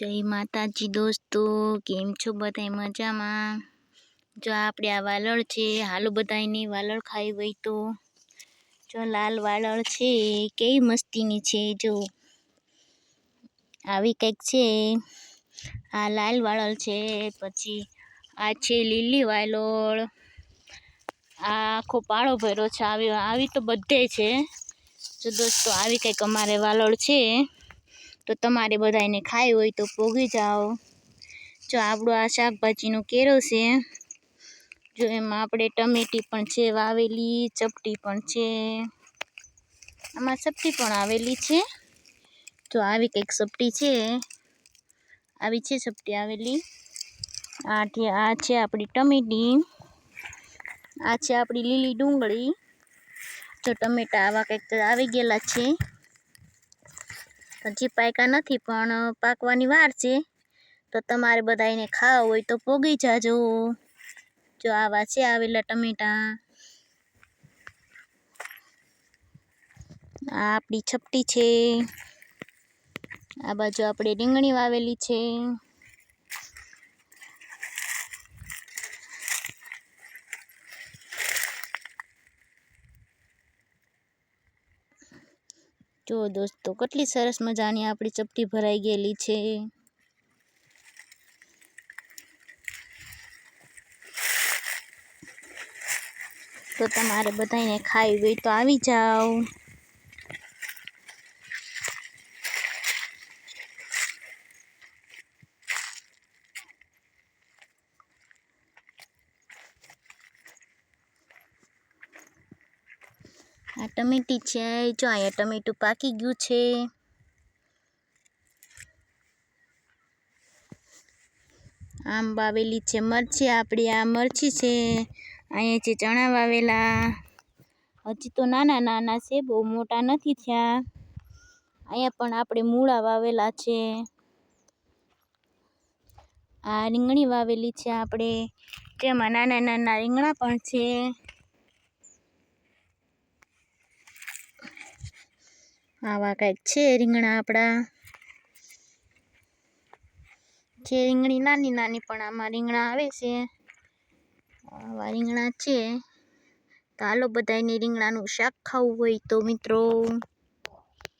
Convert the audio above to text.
જય માતાજી દોસ્તો, કેમ છો બધા? મજામાં? જો આપણે આ વાલળ છે, હાલો બધાની વાલળ ખાઈ હોય તો. જો લાલ વાલળ છે, કેવી મસ્તીની છે, જો. આવી કંઈક છે. આ લાલ વાળળ છે, પછી આ છે લીલી વાલોળ. આ આખો પાળો ભર્યો છે, આવી આવી તો બધે છે. જો દોસ્તો, આવી કંઈક અમારે વાલોળ છે. તો તમારે બધાને ખાઈ હોય તો પોગી જાઓ. જો આપણું આ શાકભાજીનો કેરો છે, જો એમાં આપણે ટમેટી પણ છે, વાવેલી, ચપટી પણ છે. આમાં ચપટી પણ આવેલી છે. જો આવી કંઈક ચપટી છે, આવી છે ચપટી આવેલી. આ આ છે આપણી ટમેટી, આ છે આપણી લીલી ડુંગળી. જો ટમેટા આવા કંઈક આવી ગયેલા છે. હજી પાક્યા નથી, પણ પાકવાની વાર છે. તો તમારે બધાને ખાવા હોય તો પોગી જાજો. જો આવા છે આવેલા ટમેટા. આ આપણી છપટી છે. આ બાજુ આપણે રીંગણી વાવેલી છે. જો દોસ્તો, કેટલી સરસ મજાની આપણી ચપટી ભરાઈ ગયેલી છે. તો તમારે બધાને ખાવી હોય તો આવી જાઓ. આ ટમેટી છે, જો અહીંયા ટમેટું પાકી ગયું છે. આમ વાવેલી છે મરચી, આપણી આ મરચી છે. અહીંયા છે ચણા વાવેલા, હજી તો નાના નાના છે, બહુ મોટા નથી થયા. અહીંયા પણ આપણે મૂળા વાવેલા છે. આ રીંગણી વાવેલી છે આપણે. તેમાં નાના નાના રીંગણા પણ છે. આવા કંઈક છે રીંગણા આપણા? જે રીંગણી નાની નાની પણ આમાં રીંગણા આવે છે. આવા રીંગણા છે. તો હાલો બધાને રીંગણાનું શાક ખાવું હોય તો મિત્રો